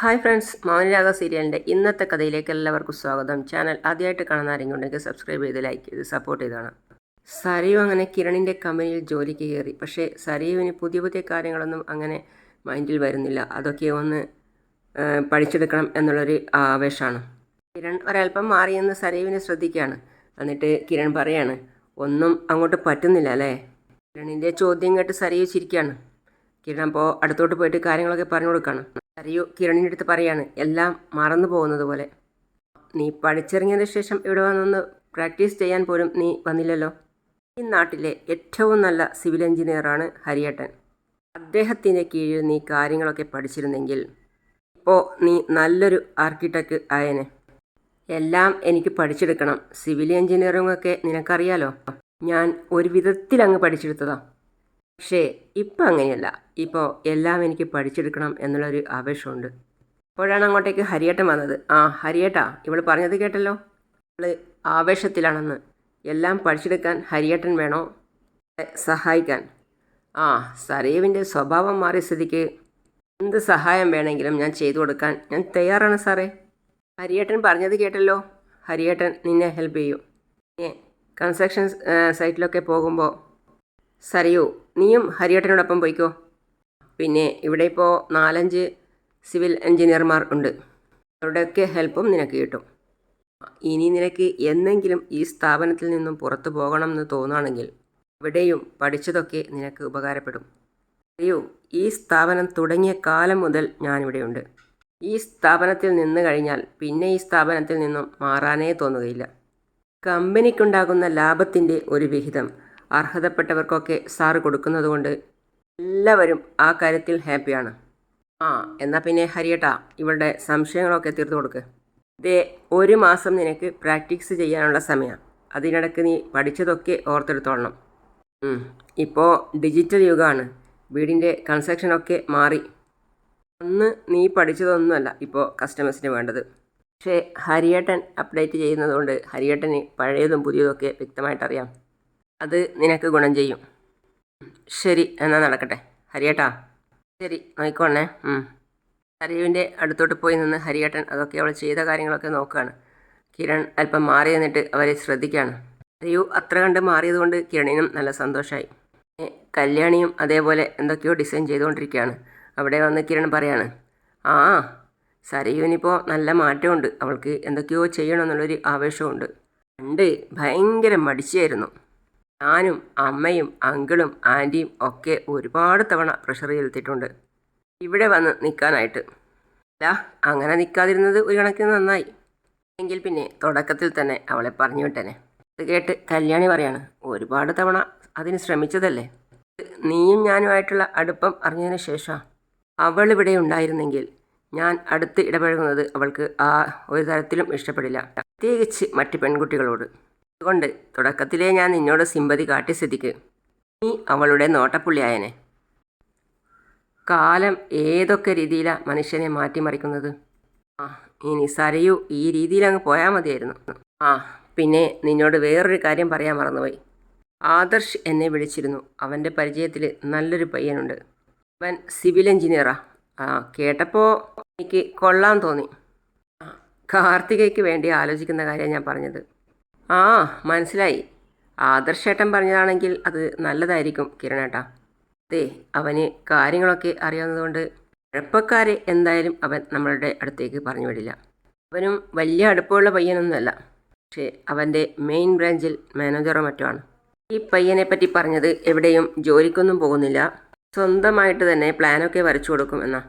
Hi friends മൗനരാഗ സീരിയലിന്റെ ഇന്നത്തെ കഥയിലേക്ക് എല്ലാവർക്കും സ്വാഗതം. ചാനൽ ആദ്യമായിട്ട് കാണുന്ന ആരെങ്കിലും സബ്സ്ക്രൈബ് ചെയ്ത് ലൈക്ക് ചെയ്ത് സപ്പോർട്ട് ചെയ്താണ്. സരീവ് അങ്ങനെ കിരണിന്റെ കമ്പനിയിൽ ജോലിക്ക് കയറി. പക്ഷേ സരീവിന് പുതിയ പുതിയ കാര്യങ്ങളൊന്നും അങ്ങനെ മൈൻഡിൽ വരുന്നില്ല. അതൊക്കെ ഒന്ന് പഠിച്ചെടുക്കണം എന്നുള്ളൊരു ആവേശമാണ് കിരൺ ഒരല്പം മാറിയെന്ന് സരീവിനെ ശ്രദ്ധിക്കുകയാണ്. എന്നിട്ട് കിരൺ പറയാണ് ഒന്നും അങ്ങോട്ട് പറ്റുന്നില്ല അല്ലേ? കിരണിന്റെ ചോദ്യം കേട്ട് സരീവ് ചിരിക്കുകയാണ്. കിരൺ അപ്പോൾ അടുത്തോട്ട് പോയിട്ട് കാര്യങ്ങളൊക്കെ പറഞ്ഞു കൊടുക്കുകയാണ്. സരയു കിരണിന്റെ അടുത്ത് പറയാണ് എല്ലാം മറന്നു പോകുന്നത് പോലെ. നീ പഠിച്ചിറങ്ങിയതിന് ശേഷം ഇവിടെ വന്നൊന്ന് പ്രാക്ടീസ് ചെയ്യാൻ പോലും നീ വന്നില്ലല്ലോ. ഈ നാട്ടിലെ ഏറ്റവും നല്ല സിവിൽ എഞ്ചിനീയറാണ് ഹരിയേട്ടൻ. അദ്ദേഹത്തിന്റെ കീഴിൽ നീ കാര്യങ്ങളൊക്കെ പഠിച്ചിരുന്നെങ്കിൽ ഇപ്പോൾ നീ നല്ലൊരു ആർക്കിടെക്ട് ആയേനെ. എല്ലാം എനിക്ക് പഠിച്ചെടുക്കണം. സിവിൽ എഞ്ചിനീയറിംഗ് ഒക്കെ നിനക്കറിയാലോ? ഞാൻ ഒരു വിധത്തിൽ അങ്ങ് പഠിച്ചെടുത്തതാ. പക്ഷേ ഇപ്പം അങ്ങനെയല്ല. ഇപ്പോൾ എല്ലാം എനിക്ക് പഠിച്ചെടുക്കണം എന്നുള്ളൊരു ആവേശമുണ്ട്. അപ്പോഴാണ് അങ്ങോട്ടേക്ക് ഹരിയേട്ടൻ വന്നത്. ആ ഹരിയേട്ടാ ഇവൾ പറഞ്ഞത് കേട്ടല്ലോ. അവൾ ആവേശത്തിലാണെന്ന്. എല്ലാം പഠിച്ചെടുക്കാൻ ഹരിയേട്ടൻ വേണോ? സഹായിക്കാൻ. ആ സരീവിന്റെ സ്വഭാവം മാറിയ സ്ഥിതിക്ക് എന്ത് സഹായം വേണമെങ്കിലും ഞാൻ ചെയ്തു കൊടുക്കാൻ ഞാൻ തയ്യാറാണ് സാറേ. ഹരിയേട്ടൻ പറഞ്ഞത് കേട്ടല്ലോ. ഹരിയേട്ടൻ നിന്നെ ഹെൽപ്പ് ചെയ്യും. കൺസ്ട്രക്ഷൻ സൈറ്റിലൊക്കെ പോകുമ്പോൾ സരയു നീയും ഹരിയേട്ടനോടൊപ്പം പോയിക്കോ. പിന്നെ ഇവിടെ ഇപ്പോൾ നാലഞ്ച് സിവിൽ എഞ്ചിനീയർമാർ ഉണ്ട്. അവരുടെയൊക്കെ ഹെൽപ്പും നിനക്ക് കിട്ടും. ഇനി നിനക്ക് എന്നെങ്കിലും ഈ സ്ഥാപനത്തിൽ നിന്നും പുറത്തു പോകണം എന്ന് തോന്നുകയാണെങ്കിൽ ഇവിടെയും പഠിച്ചതൊക്കെ നിനക്ക് ഉപകാരപ്പെടും. അറിയൂ ഈ സ്ഥാപനം തുടങ്ങിയ കാലം മുതൽ ഞാനിവിടെയുണ്ട് ഈ സ്ഥാപനത്തിൽ നിന്ന് കഴിഞ്ഞാൽ പിന്നെ ഈ സ്ഥാപനത്തിൽ നിന്നും മാറാനേ തോന്നുകയില്ല. കമ്പനിക്കുണ്ടാകുന്ന ലാഭത്തിന്റെ ഒരു വിഹിതം അർഹതപ്പെട്ടവർക്കൊക്കെ സാറ് കൊടുക്കുന്നതുകൊണ്ട് എല്ലാവരും ആ കാര്യത്തിൽ ഹാപ്പിയാണ്. ആ എന്നാൽ പിന്നെ ഹരിയേട്ടാ ഇവളുടെ സംശയങ്ങളൊക്കെ തീർത്തു കൊടുക്ക്. ദേ ഒരു മാസം നിനക്ക് പ്രാക്ടീസ് ചെയ്യാനുള്ള സമയമാണ് അതിനിടയ്ക്ക് നീ പഠിച്ചതൊക്കെ ഓർത്തെടുത്തോളണം. ഇപ്പോൾ ഡിജിറ്റൽ യുഗമാണ് വീടിന്റെ കൺസ്ട്രക്ഷനൊക്കെ മാറി. അന്ന് നീ പഠിച്ചതൊന്നുമല്ല ഇപ്പോൾ കസ്റ്റമേഴ്സിന് വേണ്ടത്. പക്ഷേ ഹരിയേട്ടൻ അപ്ഡേറ്റ് ചെയ്യുന്നതുകൊണ്ട് ഹരിയേട്ടന് പഴയതും പുതിയതും ഒക്കെ വ്യക്തമായിട്ടറിയാം. അത് നിനക്ക് ഗുണം ചെയ്യും. ശരി എന്നാൽ നടക്കട്ടെ. ഹരിയേട്ടാ. ശരി നോക്കിക്കോണേ ഹരിവിന്റെ അടുത്തോട്ട് പോയി നിന്ന് ഹരിയേട്ടൻ അതൊക്കെ അവൾ ചെയ്ത കാര്യങ്ങളൊക്കെ നോക്കുകയാണ് കിരൺ അല്പം മാറി നിന്നിട്ട് അവരെ ശ്രദ്ധിക്കുകയാണ് ഹരിയു അത്ര കണ്ട് മാറിയതുകൊണ്ട് കിരണിനും നല്ല സന്തോഷമായി കല്യാണിയും അതേപോലെ എന്തൊക്കെയോ ഡിസൈൻ ചെയ്തുകൊണ്ടിരിക്കുകയാണ്. അവിടെ വന്ന് കിരൺ പറയാണ് ആ സരയുവിനിപ്പോൾ നല്ല മാറ്റമുണ്ട്. അവൾക്ക് എന്തൊക്കെയോ ചെയ്യണമെന്നുള്ളൊരു ആവേശമുണ്ട്. പണ്ട് ഭയങ്കര മടിച്ചായിരുന്നു. ഞാനും അമ്മയും അങ്കിളും ആന്റിയും ഒക്കെ ഒരുപാട് തവണ പ്രഷർ ചെലുത്തിയിട്ടുണ്ട്. ഇവിടെ വന്ന് നിൽക്കാനായിട്ട് അല്ല അങ്ങനെ നിൽക്കാതിരുന്നത് ഒരു കണക്കിന് നന്നായി. എങ്കിൽ പിന്നെ തുടക്കത്തിൽ തന്നെ അവളെ പറഞ്ഞു വിട്ടനെ. ഇത് കേട്ട് കല്യാണി പറയാണ് ഒരുപാട് തവണ അതിന് ശ്രമിച്ചതല്ലേ? നീയും ഞാനുമായിട്ടുള്ള അടുപ്പം അറിഞ്ഞതിന് ശേഷം അവൾ ഇവിടെ ഉണ്ടായിരുന്നെങ്കിൽ ഞാൻ അടുത്ത് ഇടപഴകുന്നത് അവൾക്ക് ആ ഒരു തരത്തിലും ഇഷ്ടപ്പെടില്ല. പ്രത്യേകിച്ച് മറ്റ് പെൺകുട്ടികളോട്. അതുകൊണ്ട് തുടക്കത്തിലേ ഞാൻ നിന്നോട് സിമ്പതി കാട്ടി സ്ഥിതിക്ക് നീ അവളുടെ നോട്ടപ്പുള്ളിയായനെ. കാലം ഏതൊക്കെ രീതിയിലാണ് മനുഷ്യനെ മാറ്റിമറിക്കുന്നത്? ആ ഇനി സരയു ഈ രീതിയിൽ അങ്ങ് പോയാൽ മതിയായിരുന്നു. ആ പിന്നെ നിന്നോട് വേറൊരു കാര്യം പറയാൻ മറന്നുപോയി. ആദർശ് എന്നെ വിളിച്ചിരുന്നു. അവന്റെ പരിചയത്തിൽ നല്ലൊരു പയ്യനുണ്ട്. അവൻ സിവിൽ എഞ്ചിനീയറാ. ആ കേട്ടപ്പോൾ എനിക്ക് കൊള്ളാൻ തോന്നി. കാർത്തികയ്ക്ക് വേണ്ടി ആലോചിക്കുന്ന കാര്യം ഞാൻ പറഞ്ഞത്. ആ മനസ്സിലായി. ആദർശേട്ടൻ പറഞ്ഞതാണെങ്കിൽ അത് നല്ലതായിരിക്കും കിരണേട്ടാ. ദേ അവന് കാര്യങ്ങളൊക്കെ അറിയാവുന്നതുകൊണ്ട് കുഴപ്പക്കാരെ എന്തായാലും അവൻ നമ്മളുടെ അടുത്തേക്ക് പറഞ്ഞു വിടില്ല. അവനും വലിയ അടുപ്പമുള്ള പയ്യനൊന്നുമല്ല. പക്ഷേ അവന്റെ മെയിൻ ബ്രാഞ്ചിൽ മാനേജറോ മറ്റോ ആണ്. ഈ പയ്യനെ പറ്റി പറഞ്ഞത് എവിടെയും ജോലിക്കൊന്നും പോകുന്നില്ല. സ്വന്തമായിട്ട് തന്നെ പ്ലാനൊക്കെ വരച്ചു കൊടുക്കും എന്നാ.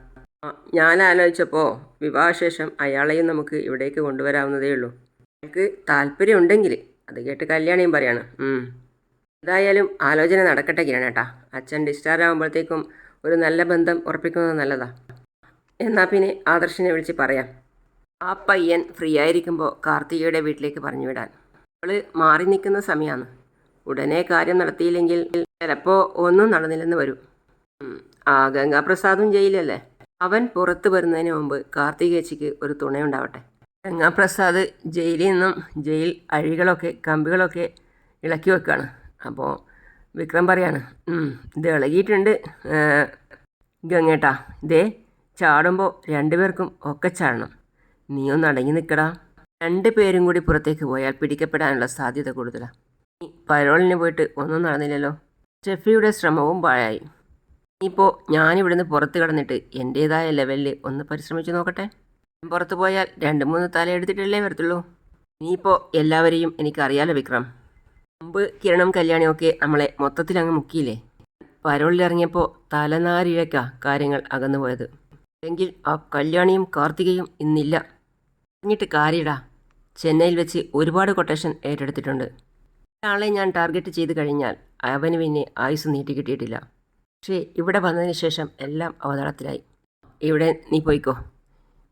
ഞാൻ ആലോചിച്ചപ്പോൾ വിവാഹശേഷം അയാളെയും നമുക്ക് ഇവിടേക്ക് കൊണ്ടുവരാവുന്നതേ ഉള്ളൂ. അയാൾക്ക് താല്പര്യമുണ്ടെങ്കിൽ അത് കേട്ട് കല്യാണിയും പറയാണ്. എന്തായാലും ആലോചന നടക്കട്ടെ കിരണേട്ടാ അച്ഛൻ ഡിസ്ചാർജ് ആകുമ്പോഴത്തേക്കും ഒരു നല്ല ബന്ധം ഉറപ്പിക്കുന്നത് നല്ലതാ. എന്നാൽ പിന്നെ ആദർശിനെ വിളിച്ച് പറയാം. ആ പയ്യൻ ഫ്രീ ആയിരിക്കുമ്പോൾ കാർത്തികയുടെ വീട്ടിലേക്ക് പറഞ്ഞു വിടാൻ. അവൾ മാറി നിൽക്കുന്ന സമയമാണ് ഉടനെ കാര്യം നടത്തിയില്ലെങ്കിൽ ചിലപ്പോൾ ഒന്നും നടന്നില്ലെന്ന് വരും. ആ ഗംഗാപ്രസാദും ജയിലല്ലേ? അവൻ പുറത്ത് വരുന്നതിന് മുമ്പ് കാർത്തികേച്ചിക്ക് ഒരു തുണയുണ്ടാവട്ടെ. ഗംഗാപ്രസാദ് ജയിലിൽ നിന്നും ജയിൽ അഴികളൊക്കെ കമ്പികളൊക്കെ ഇളക്കി വെക്കുകയാണ് അപ്പോൾ വിക്രം പറയാണ് "ഉം, ഇത് ഇളകിയിട്ടുണ്ട് ഗംഗേട്ടാ. ഇതേ ചാടുമ്പോൾ രണ്ടുപേർക്കും ഒക്കെ ചാടണം. നീ ഒന്ന് അടങ്ങി നിൽക്കടാ രണ്ട് പേരും കൂടി പുറത്തേക്ക് പോയാൽ പിടിക്കപ്പെടാനുള്ള സാധ്യത കൂടുതലാണ് നീ പരോളിന് പോയിട്ട് ഒന്നും നടന്നില്ലല്ലോ. ഷെഫിയുടെ ശ്രമവും പാഴായി. ഇനിയിപ്പോൾ ഞാനിവിടുന്ന് പുറത്ത് കടന്നിട്ട് എന്റേതായ ലെവലിൽ ഒന്ന് പരിശ്രമിച്ചു നോക്കട്ടെ. പുറത്ത് പോയാൽ രണ്ട് മൂന്ന് തല എടുത്തിട്ടല്ലേ വരത്തുള്ളൂ. ഇനിയിപ്പോൾ എല്ലാവരെയും എനിക്കറിയാലോ വിക്രം. മുമ്പ് കിരണം കല്യാണിയൊക്കെ നമ്മളെ മൊത്തത്തിൽ അങ്ങ് മുക്കിയില്ലേ? പരോളിലിറങ്ങിയപ്പോൾ തലനാരിഴക്ക കാര്യങ്ങൾ അകന്നു പോയത്. എങ്കിൽ ആ കല്യാണിയും കാർത്തികയും ഇന്നില്ല. പറഞ്ഞിട്ട് കാര്യടാ ചെന്നൈയിൽ വെച്ച് ഒരുപാട് കൊട്ടേഷൻ ഏറ്റെടുത്തിട്ടുണ്ട്. ഒരാളെ ഞാൻ ടാർഗറ്റ് ചെയ്ത് കഴിഞ്ഞാൽ അവന് പിന്നെ ആയുസ് നീട്ടി കിട്ടിയിട്ടില്ല. പക്ഷേ ഇവിടെ വന്നതിന് ശേഷം എല്ലാം അവതാളത്തിലായി. ഇവിടെ നീ പോയിക്കോ.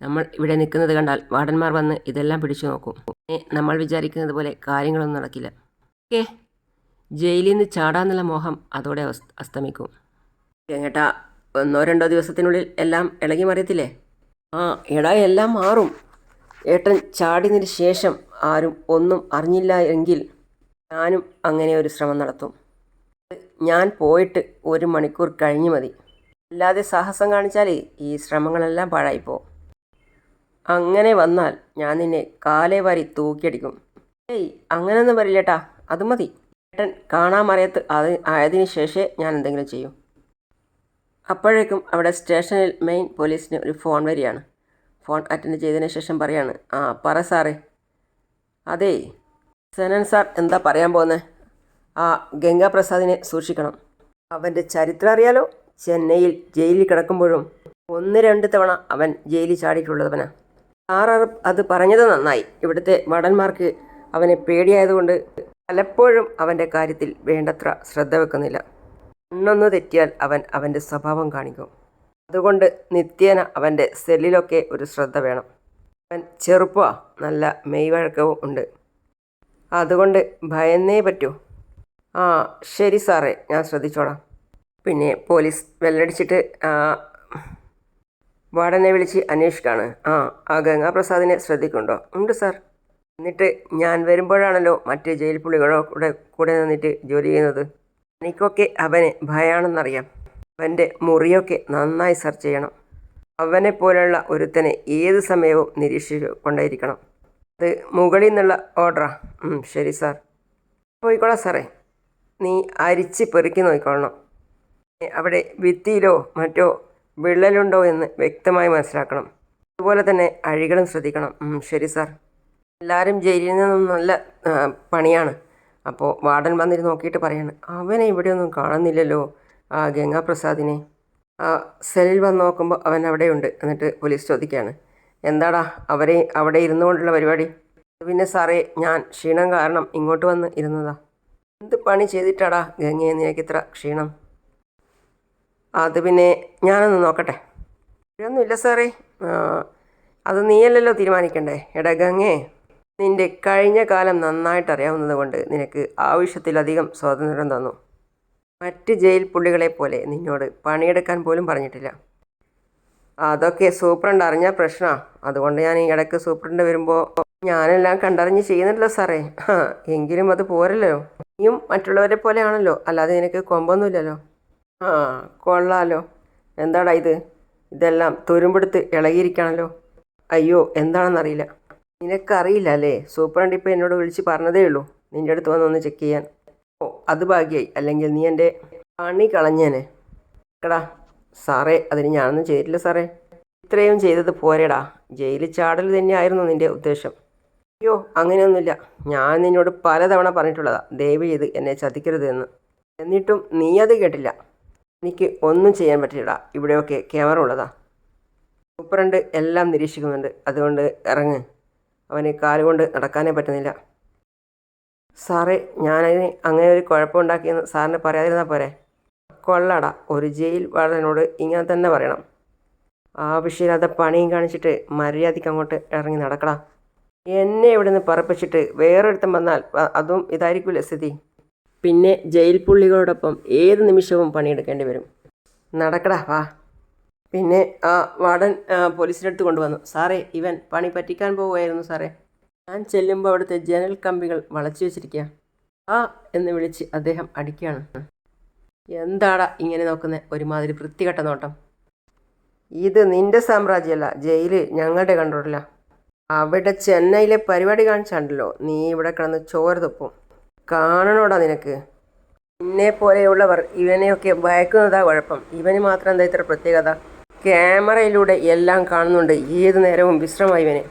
നമ്മൾ ഇവിടെ നിൽക്കുന്നത് കണ്ടാൽ വാർഡന്മാർ വന്ന് ഇതെല്ലാം പിടിച്ചു നോക്കും. നമ്മൾ വിചാരിക്കുന്നത് പോലെ കാര്യങ്ങളൊന്നും നടക്കില്ല. ഓക്കെ ജയിലിൽ നിന്ന് ചാടാന്നുള്ള മോഹം അതോടെ അസ്തമിക്കും. ഏട്ടാ ഒന്നോ രണ്ടോ ദിവസത്തിനുള്ളിൽ എല്ലാം ഇളകി മറിയത്തില്ലേ? ആ എടാ എല്ലാം മാറും. ഏട്ടൻ ചാടിയതിന് ശേഷം ആരും ഒന്നും അറിഞ്ഞില്ല എങ്കിൽ ഞാനും അങ്ങനെ ഒരു ശ്രമം നടത്തും. ഞാൻ പോയിട്ട് ഒരു മണിക്കൂർ കഴിഞ്ഞു മതി. അല്ലാതെ സാഹസം കാണിച്ചാൽ ഈ ശ്രമങ്ങളെല്ലാം പാഴായിപ്പോവും. അങ്ങനെ വന്നാൽ ഞാൻ നിന്നെ കാലേ വാരി തൂക്കിയടിക്കും. ഏയ് അങ്ങനെയൊന്നും വരില്ലേട്ടാ അത് മതി. ഏട്ടൻ കാണാമറിയത്ത് അത് ആയതിനു ശേഷമേ ഞാൻ എന്തെങ്കിലും ചെയ്യും. അപ്പോഴേക്കും അവിടെ സ്റ്റേഷനിൽ മെയിൻ പോലീസിന് ഒരു ഫോൺ വരികയാണ്. ഫോൺ അറ്റൻഡ് ചെയ്തതിന് ശേഷം പറയാണ് ആ പറ സാറേ. അതേ സെനൻ സാർ എന്താ പറയാൻ പോകുന്നത് ആ ഗംഗാപ്രസാദിനെ സൂക്ഷിക്കണം. അവന്റെ ചരിത്രം അറിയാലോ. ചെന്നൈയിൽ ജയിലിൽ കിടക്കുമ്പോഴും ഒന്ന് രണ്ട് തവണ അവൻ ജയിലിൽ ചാടിയിട്ടുള്ളവനാ. സാർ അത് അത് പറഞ്ഞത് നന്നായി. ഇവിടുത്തെ വടന്മാർക്ക് അവനെ പേടിയായതുകൊണ്ട് പലപ്പോഴും അവന്റെ കാര്യത്തിൽ വേണ്ടത്ര ശ്രദ്ധ വെക്കുന്നില്ല. കണ്ണൊന്ന് തെറ്റിയാൽ അവൻ അവന്റെ സ്വഭാവം കാണിക്കും. അതുകൊണ്ട് നിത്യേന അവന്റെ സെല്ലിലൊക്കെ ഒരു ശ്രദ്ധ വേണം. അവൻ ചെറുപ്പമാണ് നല്ല മെയ്വഴക്കവും ഉണ്ട്. അതുകൊണ്ട് ഭയന്നേ പറ്റൂ. ആ ശരി സാറേ ഞാൻ ശ്രദ്ധിച്ചോളാം. പിന്നെ പോലീസ് വെല്ലടിച്ചിട്ട് വാർഡനെ വിളിച്ച് അന്വേഷിക്കാണ്. ആ ആ ഗംഗാപ്രസാദിനെ ശ്രദ്ധിക്കുന്നുണ്ടോ? ഉണ്ട് സാർ. എന്നിട്ട് ഞാൻ വരുമ്പോഴാണല്ലോ മറ്റ് ജയിൽ പുള്ളികളോ കൂടെ കൂടെ നിന്നിട്ട് ജോലി ചെയ്യുന്നത്? എനിക്കൊക്കെ അവനെ ഭയാണെന്നറിയാം. അവന്റെ മുറിയൊക്കെ നന്നായി സെർച്ച് ചെയ്യണം. അവനെ പോലെയുള്ള ഒരുത്തനെ ഏത് സമയവും നിരീക്ഷിച്ചു കൊണ്ടേയിരിക്കണം അത് മുകളിൽ നിന്നുള്ള ഓർഡറാ. ശരി സാർ. പോയിക്കോളാം സാറേ. നീ അരിച്ച് പെറുക്കി നോക്കിക്കൊള്ളണം അവിടെ ഭിത്തിയിലോ മറ്റോ വിള്ളലുണ്ടോ എന്ന് വ്യക്തമായി മനസ്സിലാക്കണം. അതുപോലെ തന്നെ അഴികളും ശ്രദ്ധിക്കണം. ശരി സാർ എല്ലാവരും ജയിലിൽ നിന്നും നല്ല പണിയാണ്. അപ്പോൾ വാർഡൻ വന്നിട്ട് നോക്കിയിട്ട് പറയാണ് അവനെ ഇവിടെയൊന്നും കാണുന്നില്ലല്ലോ ആ ഗംഗാപ്രസാദിനെ. ആ സെല്ലിൽ വന്ന് നോക്കുമ്പോൾ അവൻ അവിടെയുണ്ട് എന്നിട്ട് പോലീസ് ചോദിക്കുകയാണ് എന്താടാ അവരെ അവിടെ ഇരുന്നുകൊണ്ടുള്ള പരിപാടി? പിന്നെ സാറേ ഞാൻ ക്ഷീണം കാരണം ഇങ്ങോട്ട് വന്ന് ഇരുന്നതാ. എന്ത് പണി ചെയ്തിട്ടാടാ ഗംഗയെ നിനക്ക് ഇത്ര ക്ഷീണം? അത് പിന്നെ ഞാനൊന്ന് നോക്കട്ടെ. ഒന്നുമില്ല സാറേ. അത് നീയല്ലല്ലോ തീരുമാനിക്കണ്ടേ? എടാ നിന്റെ കഴിഞ്ഞ കാലം നന്നായിട്ട് അറിയാവുന്നത് കൊണ്ട് നിനക്ക് ആവശ്യത്തിലധികം സ്വാതന്ത്ര്യം തന്നു. മറ്റ് ജയിൽ പുള്ളികളെ പോലെ നിന്നോട് പണിയെടുക്കാൻ പോലും പറഞ്ഞിട്ടില്ല. അതൊക്കെ സൂപ്രണ്ട് അറിഞ്ഞ പ്രശ്നമാണ് അതുകൊണ്ട് ഞാൻ ഈ ഇടയ്ക്ക് സൂപ്രണ്ട് വരുമ്പോൾ ഞാനെല്ലാം കണ്ടറിഞ്ഞ് ചെയ്യുന്നില്ല സാറേ. എങ്കിലും അത് പോരല്ലോ. നീയും മറ്റുള്ളവരെ പോലെയാണല്ലോ. അല്ലാതെ നിനക്ക് കൊമ്പൊന്നുമില്ലല്ലോ. ആ കൊള്ളാലോ. എന്താടാ ഇത്? ഇതെല്ലാം തുരുമ്പെടുത്ത് ഇളകിയിരിക്കണല്ലോ. അയ്യോ എന്താണെന്നറിയില്ല. നിനക്കറിയില്ല അല്ലേ സൂപ്രണ്ട് ഇപ്പോൾ എന്നോട് വിളിച്ച് പറഞ്ഞതേ ഉള്ളൂ. നിന്റെ അടുത്ത് വന്നൊന്ന് ചെക്ക് ചെയ്യാൻ. ഓ അത് ഭാഗ്യമായി അല്ലെങ്കിൽ നീ എന്റെ പണി കളഞ്ഞേനെ. കേടാ സാറേ അതിന് ഞാനൊന്നും ചെയ്തില്ല സാറേ. ഇത്രയും ചെയ്തത് പോരെടാ. ജയിലിൽ ചാടൽ തന്നെയായിരുന്നു നിന്റെ ഉദ്ദേശം. അയ്യോ അങ്ങനെയൊന്നുമില്ല. ഞാൻ നിന്നോട് പലതവണ പറഞ്ഞിട്ടുള്ളതാ. ദയവ് ചെയ്ത് എന്നെ ചതിക്കരുത് എന്ന് എന്നിട്ടും നീ അത് കേട്ടില്ല. എനിക്ക് ഒന്നും ചെയ്യാൻ പറ്റില്ല ഇവിടെയൊക്കെ ക്യാമറ ഉള്ളതാ. സൂപ്രണ്ട് എല്ലാം നിരീക്ഷിക്കുന്നുണ്ട്. അതുകൊണ്ട് ഇറങ്ങ്. അവന് കാലുകൊണ്ട് നടക്കാനേ പറ്റുന്നില്ല. സാറേ ഞാനതിന് അങ്ങനെ ഒരു കുഴപ്പമുണ്ടാക്കിയെന്ന് സാറിന് പറയാതിരുന്നാൽ പോരെ? കൊള്ളടാ. ഒരു ജയിൽ വാർഡനോട് ഇങ്ങനെ തന്നെ പറയണം. ആവശ്യമില്ലാത്ത പണിയും കാണിച്ചിട്ട് മര്യാദയ്ക്ക് അങ്ങോട്ട് ഇറങ്ങി നടക്കടാ. എന്നെ ഇവിടെ നിന്ന് പറപ്പിച്ചിട്ട് വേറൊരുത്തം വന്നാൽ അതും ഇതായിരിക്കില്ല സ്ഥിതി? പിന്നെ ജയിൽ പുള്ളികളോടൊപ്പം ഏത് നിമിഷവും പണിയെടുക്കേണ്ടി വരും. നടക്കടാ വാ. പിന്നെ ആ വാർഡൻ പോലീസിന്റെ അടുത്ത് കൊണ്ടുവന്നു. സാറേ ഇവൻ പണി പറ്റിക്കാൻ പോവുമായിരുന്നു സാറേ. ഞാൻ ചെല്ലുമ്പോൾ അവിടുത്തെ ജനൽ കമ്പികൾ വളച്ചു വെച്ചിരിക്കുക ആ എന്ന് വിളിച്ച് അദ്ദേഹം അടിക്കുകയാണ്. എന്താടാ ഇങ്ങനെ നോക്കുന്ന? ഒരുമാതിരി വൃത്തികെട്ട നോട്ടം. ഇത് നിന്റെ സാമ്രാജ്യമല്ല ജയിൽ ഞങ്ങളുടെ കണ്ടോടില്ല അവിടെ ചെന്നൈയിലെ പരിപാടി കാണിച്ചാണ്ടല്ലോ നീ ഇവിടെ കിടന്ന് ചോര തുപ്പും. കാണണോടാ നിനക്ക്? നിന്നെ പോലെയുള്ളവർ ഇവനെയൊക്കെ ഭയക്കുന്നതാ കുഴപ്പം. ഇവന് മാത്രം എന്താ ഇത്ര പ്രത്യേകത? ക്യാമറയിലൂടെ എല്ലാം കാണുന്നുണ്ട് ഏത് നേരവും വിശ്രമമായി ഇവനെ.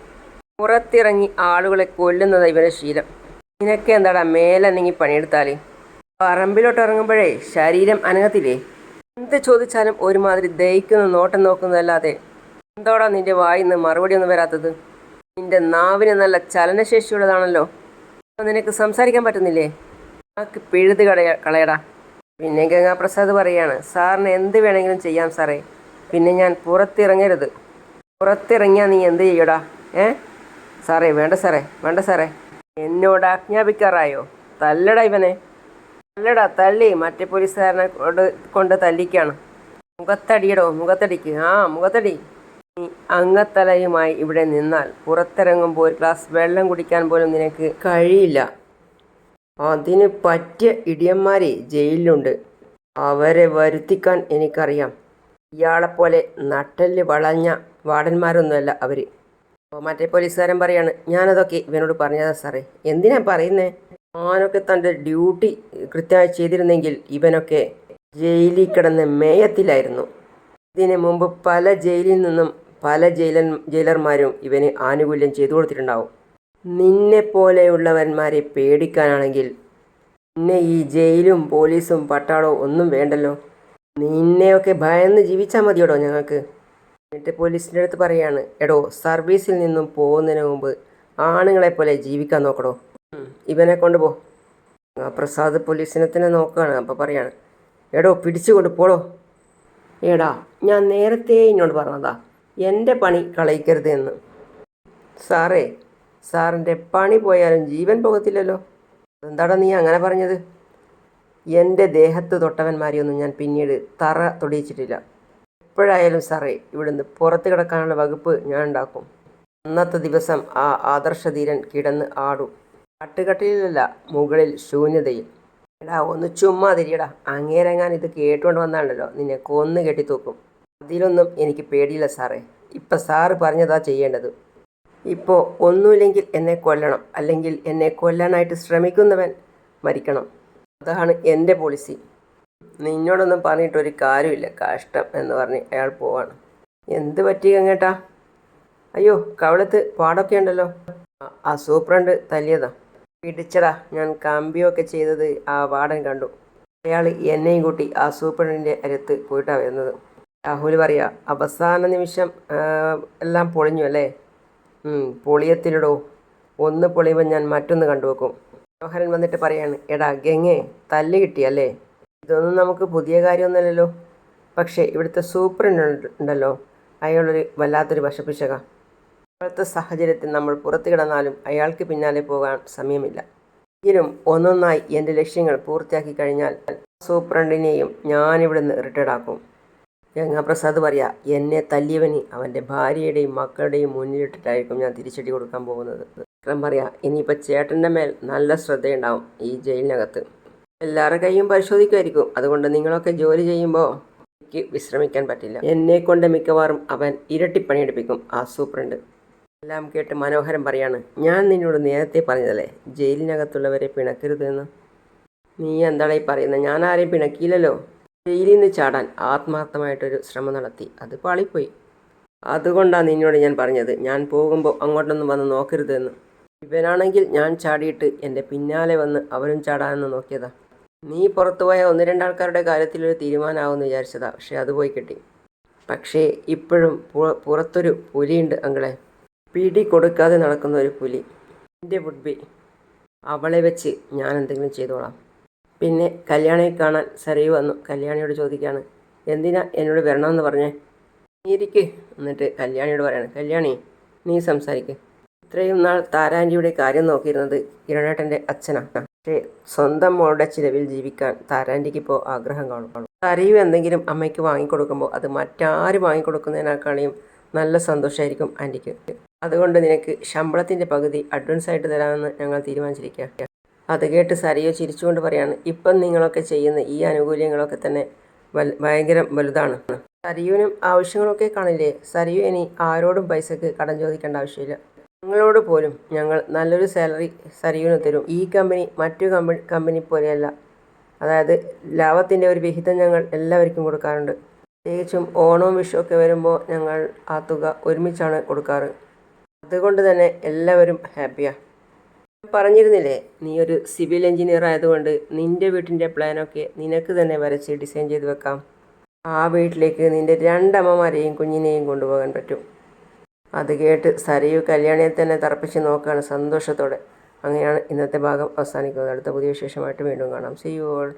പുറത്തിറങ്ങി ആളുകളെ കൊല്ലുന്നത് ഇവന്റെ ശീലം. നിനക്ക് എന്താടാ മേലനങ്ങി പണിയെടുത്താൽ പറമ്പിലോട്ട് ഇറങ്ങുമ്പോഴേ ശരീരം അനങ്ങത്തില്ലേ? എന്ത് ചോദിച്ചാലും ഒരുമാതിരി ദഹിക്കുന്ന നോട്ടം നോക്കുന്നതല്ലാതെ. എന്തോടാ നിന്റെ വായിന്ന് മറുപടി ഒന്നും വരാത്തത്? നിന്റെ നാവിന് നല്ല ചലനശേഷിയുള്ളതാണല്ലോ. നിനക്ക് സംസാരിക്കാൻ പറ്റുന്നില്ലേ? ആക്ക് പിഴുത് കളയ കളയടാ. പിന്നെ ഗംഗാപ്രസാദ് പറയാണ് സാറിന് എന്ത് വേണമെങ്കിലും ചെയ്യാം സാറേ. പിന്നെ ഞാൻ പുറത്തിറങ്ങരുത്. പുറത്തിറങ്ങിയാൽ നീ എന്ത് ചെയ്യടാ? ഏ? സാറേ വേണ്ട സാറേ വേണ്ട സാറേ. എന്നോട് ആജ്ഞാപിക്കാറായോ? തല്ലടാ ഇവനെ. തല്ലടാ തല്ലി മറ്റേ പോലീസുകാരനെ കൊണ്ട് കൊണ്ട് തല്ലിക്കാണ്. മുഖത്തടിയടോ മുഖത്തടിക്ക്. ആ മുഖത്തടി. അംഗത്തലയുമായി ഇവിടെ നിന്നാൽ പുറത്തിറങ്ങുമ്പോൾ ഒരു ഗ്ലാസ് വെള്ളം കുടിക്കാൻ പോലും നിനക്ക് കഴിയില്ല. അതിന് പറ്റിയ ഇടിയന്മാരെ ജയിലിലുണ്ട്. അവരെ വരുത്തിക്കാൻ എനിക്കറിയാം. ഇയാളെപ്പോലെ നട്ടൽ വളഞ്ഞ വാടന്മാരൊന്നുമല്ല അവർ അപ്പോൾ മറ്റേ പോലീസുകാരൻ പറയാണ് ഞാനതൊക്കെ ഇവനോട് പറഞ്ഞതാ സാറേ. എന്തിനാ പറയുന്നേ? ഞാനൊക്കെ തന്റെ ഡ്യൂട്ടി കൃത്യമായി ചെയ്തിരുന്നെങ്കിൽ ഇവനൊക്കെ ജയിലിൽ കിടന്ന് മേയത്തിലായിരുന്നു. ഇതിന് മുമ്പ് പല ജയിലിൽ നിന്നും പല ജയിലൻ ജയിലർമാരും ഇവന് ആനുകൂല്യം ചെയ്തു കൊടുത്തിട്ടുണ്ടാവും. നിന്നെ പോലെയുള്ളവന്മാരെ പേടിക്കാനാണെങ്കിൽ നിന്നെ ഈ ജയിലും പോലീസും പട്ടാളവും ഒന്നും വേണ്ടല്ലോ. നിന്നെയൊക്കെ ഭയന്ന് ജീവിച്ചാൽ മതിയോടോ ഞങ്ങൾക്ക്? എന്നിട്ട് പോലീസിന്റെ അടുത്ത് പറയാണ് എടോ സർവീസിൽ നിന്നും പോകുന്നതിന് മുമ്പ് ആണുങ്ങളെ പോലെ ജീവിക്കാൻ നോക്കടോ. ഇവനെ കൊണ്ടുപോ പ്രസാദ് പോലീസിനെ തന്നെ നോക്കുകയാണ് അപ്പോൾ പറയാണ് എടോ പിടിച്ചുകൊണ്ട് പോടോ. എടാ ഞാൻ നേരത്തെ എന്നോട് പറഞ്ഞതാ എന്റെ പണി കളയിക്കരുത് എന്ന് സാറേ സാറിന്റെ പണി പോയാലും ജീവൻ പോകത്തില്ലല്ലോ. എന്താടാ നീ അങ്ങനെ പറഞ്ഞത്? എന്റെ ദേഹത്ത് തൊട്ടവന്മാരെയൊന്നും ഞാൻ പിന്നീട് തറ തൊടിയിച്ചിട്ടില്ല. എപ്പോഴായാലും സാറേ ഇവിടുന്ന് പുറത്ത് കിടക്കാനുള്ള വകുപ്പ് ഞാൻ ഉണ്ടാക്കും. അന്നത്തെ ദിവസം ആ ആദർശധീരൻ കിടന്ന് ആടും. കാട്ടുകട്ടിലല്ല മുകളിൽ ശൂന്യതയിൽ. എടാ ഒന്ന് ചുമ്മാ തിരിയടാ അങ്ങേരെങ്ങാൻ ഇത് കേട്ടുകൊണ്ട് വന്നാണല്ലോ. നിന്നെ കൊന്നു കെട്ടിത്തൂക്കും. അതിലൊന്നും എനിക്ക് പേടിയില്ല സാറേ. ഇപ്പം സാറ് പറഞ്ഞതാ ചെയ്യേണ്ടത്. ഇപ്പോൾ ഒന്നുമില്ലെങ്കിൽ എന്നെ കൊല്ലണം. അല്ലെങ്കിൽ എന്നെ കൊല്ലാനായിട്ട് ശ്രമിക്കുന്നവൻ മരിക്കണം. അതാണ് എന്റെ പോളിസി. നിന്നോടൊന്നും പറഞ്ഞിട്ടൊരു കാര്യമില്ല. കഷ്ടം എന്ന് പറഞ്ഞ് അയാൾ പോവാണ്. എന്ത് പറ്റി അങ്ങേട്ടാ അയ്യോ കവളത്ത് പാടൊക്കെ ഉണ്ടല്ലോ. ആ- സൂപ്രണ്ട് തല്ലിയതാ. പിടിച്ചടാ ഞാൻ കമ്പിയൊക്കെ ചെയ്തത് ആ വാടൻ കണ്ടു. അയാൾ എന്നെയും കൂട്ടി ആ സൂപ്രണ്ടിന്റെ അരത്ത് പോയിട്ടാണ് വരുന്നത്. രാഹുൽ പറയാ അവസാന നിമിഷം എല്ലാം പൊളിഞ്ഞു അല്ലേ? പൊളിയത്തിലിടോ. ഒന്ന് പൊളിയുമ്പോൾ ഞാൻ മറ്റൊന്ന് കണ്ടുവെക്കും. മനോഹരൻ വന്നിട്ട് പറയാണ് എടാ ഗംഗെ തല്ല് കിട്ടിയല്ലേ ഇതൊന്നും നമുക്ക് പുതിയ കാര്യമൊന്നുമല്ലല്ലോ. പക്ഷേ ഇവിടുത്തെ സൂപ്രണ്ട് ഉണ്ടല്ലോ. അയാളൊരു വല്ലാത്തൊരു വശപ്പിശക ഇപ്പോഴത്തെ സാഹചര്യത്തിൽ നമ്മൾ പുറത്തു കിടന്നാലും അയാൾക്ക് പിന്നാലെ പോകാൻ സമയമില്ല. എങ്കിലും ഒന്നൊന്നായി എന്റെ ലക്ഷ്യങ്ങൾ പൂർത്തിയാക്കി കഴിഞ്ഞാൽ സൂപ്രണ്ടിനെയും ഞാനിവിടുന്ന് റിട്ടയർഡ് ആക്കും ഗംഗാപ്രസാദ് പറയാ എന്നെ തല്ലിയവന് അവന്റെ ഭാര്യയുടെയും മക്കളുടെയും മുന്നിലിട്ടിട്ടായിരിക്കും ഞാൻ തിരിച്ചടി കൊടുക്കാൻ പോകുന്നത്. വിക്രം പറയാ ഇനിയിപ്പോൾ ചേട്ടന്റെ മേൽ നല്ല ശ്രദ്ധയുണ്ടാവും ഈ ജയിലിനകത്ത്. എല്ലാവരുടെ കൈയും പരിശോധിക്കുമായിരിക്കും. അതുകൊണ്ട് നിങ്ങളൊക്കെ ജോലി ചെയ്യുമ്പോൾ എനിക്ക് വിശ്രമിക്കാൻ പറ്റില്ല. എന്നെ കൊണ്ട് മിക്കവാറും അവൻ ഇരട്ടിപ്പണിയെടുപ്പിക്കും ആ സൂപ്രണ്ട്. എല്ലാം കേട്ട് മനോഹരം പറയാണ് ഞാൻ നിന്നോട് നേരത്തെ പറഞ്ഞതല്ലേ ജയിലിനകത്തുള്ളവരെ പിണക്കരുത് എന്ന് നീ എന്താണ് ഈ പറയുന്നത് ഞാൻ ആരെയും പിണക്കിയില്ലല്ലോ. ജയിലിൽ നിന്ന് ചാടാൻ ആത്മാർത്ഥമായിട്ടൊരു ശ്രമം നടത്തി. അത് പാളിപ്പോയി. അതുകൊണ്ടാണ് നിന്നോട് ഞാൻ പറഞ്ഞത്. ഞാൻ പോകുമ്പോൾ അങ്ങോട്ടൊന്നും വന്ന് നോക്കരുതെന്ന്. ഇവനാണെങ്കിൽ ഞാൻ ചാടിയിട്ട് എന്റെ പിന്നാലെ വന്ന് അവരും ചാടാമെന്ന് നോക്കിയതാ. നീ പുറത്തുപോയ ഒന്ന് രണ്ടാൾക്കാരുടെ കാര്യത്തിലൊരു തീരുമാനമാവുമെന്ന് വിചാരിച്ചതാ. പക്ഷേ അത് പോയി കിട്ടി. പക്ഷേ ഇപ്പോഴും പുറത്തൊരു പുലിയുണ്ട് അങ്ങളെ പിടി കൊടുക്കാതെ നടക്കുന്ന ഒരു പുലി. എന്റെ വുഡ് അവളെ വെച്ച് ഞാൻ എന്തെങ്കിലും ചെയ്തോളാം. പിന്നെ കല്യാണിയെ കാണാൻ സരയു വന്നു. കല്യാണിയോട് ചോദിക്കുകയാണ് എന്തിനാ എന്നോട് വരണമെന്ന് പറഞ്ഞേ? നീ ഇരിക്ക് എന്നിട്ട് കല്യാണിയോട് പറയാണ് കല്യാണി നീ സംസാരിക്ക്. ഇത്രയും നാൾ താരാന്റിയുടെ കാര്യം നോക്കിയിരുന്നത് കിരണേട്ടന്റെ അച്ഛനാണ് പക്ഷേ സ്വന്തം മോളുടെ ചിലവിൽ ജീവിക്കാൻ താരാന്റിക്ക് ഇപ്പോൾ ആഗ്രഹം കാണും. സരയു എന്തെങ്കിലും അമ്മയ്ക്ക് വാങ്ങിക്കൊടുക്കുമ്പോൾ അത് മറ്റാരും വാങ്ങിക്കൊടുക്കുന്നതിനേക്കാളും നല്ല സന്തോഷമായിരിക്കും ആന്റിക്ക്. അതുകൊണ്ട് നിനക്ക് ശമ്പളത്തിന്റെ പകുതി അഡ്വാൻസ് ആയിട്ട് തരാമെന്ന് ഞങ്ങൾ തീരുമാനിച്ചിരിക്കുക അത് കേട്ട് സരിയോ ചിരിച്ചുകൊണ്ട് പറയാണ് ഇപ്പം നിങ്ങളൊക്കെ ചെയ്യുന്ന ഈ ആനുകൂല്യങ്ങളൊക്കെ തന്നെ വൽ ഭയങ്കര വലുതാണ്. സരിയുവിനും ആവശ്യങ്ങളൊക്കെ കാണില്ലേ? സരിയു ഇനി ആരോടും പൈസക്ക് കടം ചോദിക്കേണ്ട ആവശ്യമില്ല. ഞങ്ങളോട് പോലും ഞങ്ങൾ നല്ലൊരു സാലറി സരിയുവിന് തരും. ഈ കമ്പനി മറ്റു കമ്പനി കമ്പനി പോലെയല്ല. അതായത് ലാഭത്തിന്റെ ഒരു വിഹിതം ഞങ്ങൾ എല്ലാവർക്കും കൊടുക്കാറുണ്ട്. പ്രത്യേകിച്ചും ഓണവും ഒക്കെ വരുമ്പോൾ ഞങ്ങൾ ആ തുക ഒരുമിച്ചാണ് കൊടുക്കാറ്. അതുകൊണ്ട് തന്നെ എല്ലാവരും ഹാപ്പിയാണ് പറഞ്ഞിരുന്നില്ലേ നീ ഒരു സിവിൽ എഞ്ചിനീയർ ആയതുകൊണ്ട് നിന്റെ വീട്ടിന്റെ പ്ലാനൊക്കെ നിനക്ക് തന്നെ വരച്ച് ഡിസൈൻ ചെയ്ത് വെക്കാം. ആ വീട്ടിലേക്ക് നിന്റെ രണ്ടമ്മമാരെയും കുഞ്ഞിനെയും കൊണ്ടുപോകാൻ പറ്റും. അത് കേട്ട് സരയു കല്യാണിയെ തന്നെ തറപ്പിച്ച് നോക്കുകയാണ് സന്തോഷത്തോടെ. അങ്ങനെയാണ് ഇന്നത്തെ ഭാഗം അവസാനിക്കുന്നത്. അടുത്ത പുതിയ വിശേഷമായിട്ട് വീണ്ടും കാണാം. C you all